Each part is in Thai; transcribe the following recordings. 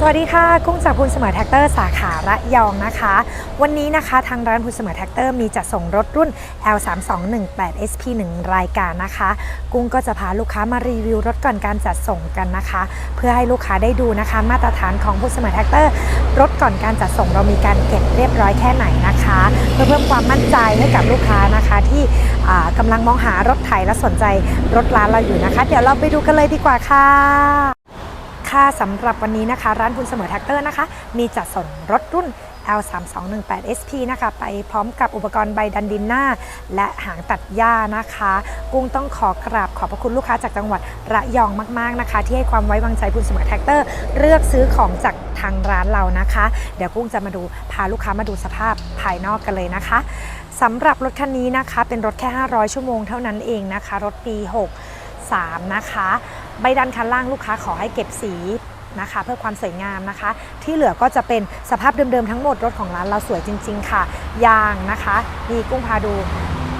สวัสดีค่ะ กุ้งจากพูนเสมอแท็กเตอร์สาขาระยองนะคะ วันนี้นะคะทางร้านพูนเสมอแท็กเตอร์มีจัดส่งรถรุ่น L3218 SP 1 รายการนะคะ กุ้งก็จะพาลูกค้ามารีวิวรถก่อนการจัดส่งกันนะคะ เพื่อให้ลูกค้าได้ดูนะคะ มาตรฐานของพูนเสมอแท็กเตอร์รถก่อนการจัดส่งเรามีการเก็บเรียบร้อยแค่ไหนนะคะ เพื่อเพิ่มความมั่นใจให้กับลูกค้านะคะ ที่อ่ากำลังมองหารถไถและสนใจรถร้านเราอยู่นะคะ เดี๋ยวเราไปดูกันเลยดีกว่าค่ะ ค่ะสำหรับวันนี้นะคะ ร้านบุญเสมอแท็กเตอร์นะคะ มีจัดส่งรถรุ่น L3218 SP นะคะ ไปพร้อมกับอุปกรณ์ใบดันดินหน้า และหางตัดหญ้านะคะ กุ้งต้องขอกราบขอบพระคุณลูกค้าจากจังหวัดระยองมาก ๆนะคะ ที่ให้ความไว้วางใจบุญเสมอแท็กเตอร์ เลือกซื้อของจากทางร้านเรานะคะ เดี๋ยวกุ้งจะมาดูพาลูกค้ามาดูสภาพภายนอกกันเลยนะคะสำหรับรถคันนี้นะคะ เป็นรถแค่ 500 ชั่วโมงเท่านั้นเองนะคะ รถปี 63 นะคะ ใบดันคันล่างลูกค้าขอให้เก็บสีนะคะเพื่อความสวยงามนะคะ ที่เหลือก็จะเป็นสภาพเดิมๆทั้งหมดรถของร้านเราสวยจริง ๆ ค่ะ ยางนะคะนี่กุ้งพาดู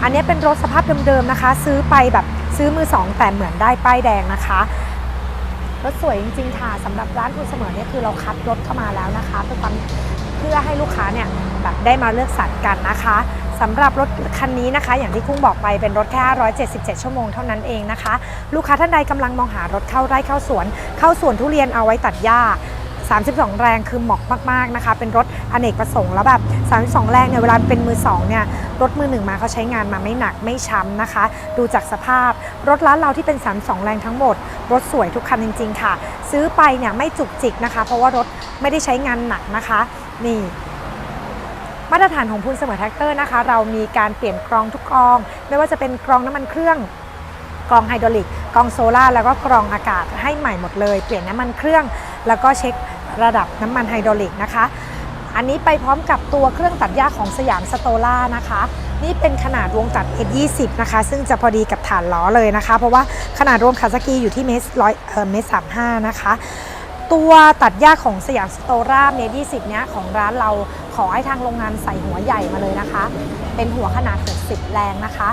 อันนี้เป็นรถสภาพเดิมๆนะคะ ซื้อไปแบบซื้อมือสองแต่เหมือนได้ป้ายแดงนะคะรถสวยจริงๆค่ะสำหรับร้านคุณเสมอเนี่ยคือเราคัดรถเข้ามาแล้วนะคะเพื่อความ เพื่อให้ลูกค้าเนี่ยแบบได้มาเลือกสรรกันนะคะสำหรับรถคันนี้นะคะ อย่างที่กุ้งบอกไปเป็นรถแค่ 177 ชั่วโมงเท่านั้นเองนะคะ ลูกค้าท่านใดกำลังมองหารถเข้าไร่เข้าสวน เข้าสวนทุเรียนเอาไว้ตัดหญ้า 32 แรงคือเหมาะมากๆนะคะ เป็นรถอเนกประสงค์แล้วแบบ32 แรงเนี่ยเวลาเป็นมือสองเนี่ยรถมือหนึ่งมาเขาใช้งานมาไม่หนักไม่ช้ำนะคะ ดูจากสภาพรถร้านเราที่เป็น 32 แรงทั้งหมด รถสวยทุกคันจริง ๆ ค่ะ ซื้อไปเนี่ยไม่จุกจิกนะคะ เพราะว่ารถไม่ได้ใช้งานหนักนะคะ นี่มาตรฐานของพูนเสมอแท็กเตอร์นะคะ เรามีการเปลี่ยนกรองทุกกรอง ไม่ว่าจะเป็นกรองน้ำมันเครื่องกรองไฮดรอลิกกรองโซล่าแล้วก็กรองอากาศให้ใหม่หมดเลย เปลี่ยนน้ำมันเครื่อง แล้วก็เช็คระดับน้ำมันไฮดรอลิกนะคะ อันนี้ไปพร้อมกับตัวเครื่องตัดหญ้าของสยามสโตล่านะคะ นี่เป็นขนาดวงตัด S20 นะคะ ซึ่งจะพอดีกับฐานล้อเลยนะคะ เพราะว่าขนาดรวมคาซากิอยู่ที่เมตรร้อยเออเมตรสามห้านะคะ ตัวตัดหญ้าของสยามสโตราเมตร20เนี้ยของร้านเราขอให้ทางโรงงานใส่หัวใหญ่มาเลยนะคะ เป็นหัวขนาด 60 แรงนะคะ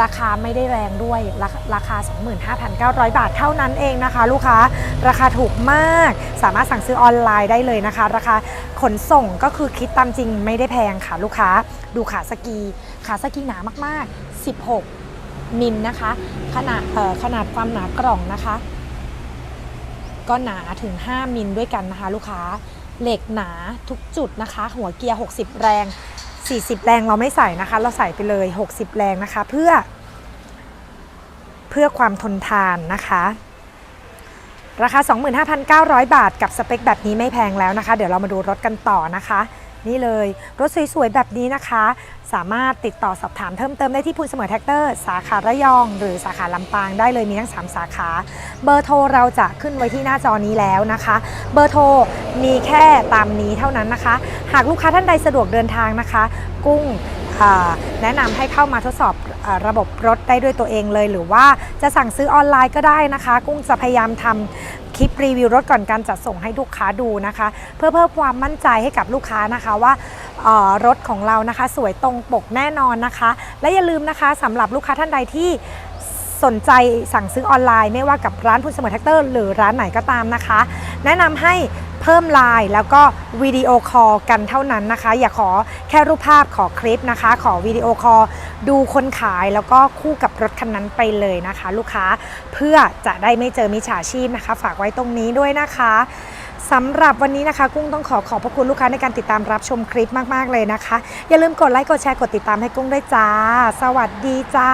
ราคาไม่ได้แรงด้วยราราคา 25,900 บาทเท่านั้นเองนะคะ ลูกค้าราคาถูกมากสามารถสั่งซื้อออนไลน์ได้เลยนะคะ ราคาขนส่งก็คือคิดตามจริงไม่ได้แพงค่ะ ลูกค้าดูขาสกี ขาสกีหนามากๆ 16 มิลนะคะ ขนาดเอ่อขนาดความหนากล่องนะคะ ก็หนาถึง 5 มิลด้วยกันนะคะ ลูกค้าเหล็กหนาทุกจุดนะคะ หัวเกียร์ 60 แรง 40 แรงเราไม่ใส่นะคะ เราใส่ไปเลย 60 แรงนะคะ เพื่อ เพื่อความทนทานนะคะ ราคา 25,900 บาทกับสเปคแบบนี้ไม่แพงแล้วนะคะ เดี๋ยวเรามาดูรถกันต่อนะคะ นี่เลย รถสวยๆ แบบนี้นะคะ สามารถติดต่อสอบถามเพิ่มเติมได้ที่พูนเสมอแท็กเตอร์ สาขาระยอง หรือสาขาลำปางได้เลยมีทั้ง 3 สาขา เบอร์โทรเราจะขึ้นไว้ที่หน้าจอนี้แล้วนะคะ เบอร์โทรมีแค่ตามนี้เท่านั้นนะคะ หากลูกค้าท่านใดสะดวกเดินทางนะคะ กุ้ง แนะนำให้เข้ามาทดสอบระบบรถได้ด้วยตัวเองเลย หรือว่าจะสั่งซื้อออนไลน์ก็ได้นะคะ กุ้งจะพยายามทำคลิปรีวิวรถก่อนการจัดส่งให้ลูกค้าดูนะคะ เพื่อเพิ่มความมั่นใจให้กับลูกค้านะคะว่ารถของเรานะคะ สวยตรงปกแน่นอนนะคะ และอย่าลืมนะคะสำหรับลูกค้าท่านใดที่สนใจสั่งซื้อออนไลน์ ไม่ว่ากับร้านพุนเสมอแท็กเตอร์ หรือร้านไหนก็ตามนะคะ แนะนำให้ เพิ่มไลน์แล้วก็วิดีโอคอลกันเท่านั้นนะคะ อย่าขอแค่รูปภาพขอคลิปนะคะ ขอวิดีโอคอลดูคนขายแล้วก็คู่กับรถคันนั้นไปเลยนะคะ ลูกค้าเพื่อจะได้ไม่เจอมิจฉาชีพนะคะ ฝากไว้ตรงนี้ด้วยนะคะสำหรับวันนี้นะคะ กุ้งต้องขอขอบพระคุณลูกค้าในการติดตามรับชมคลิปมาก ๆ เลยนะคะ อย่าลืมกดไลค์กดแชร์กดติดตามให้กุ้งด้วยจ้า สวัสดีจ้า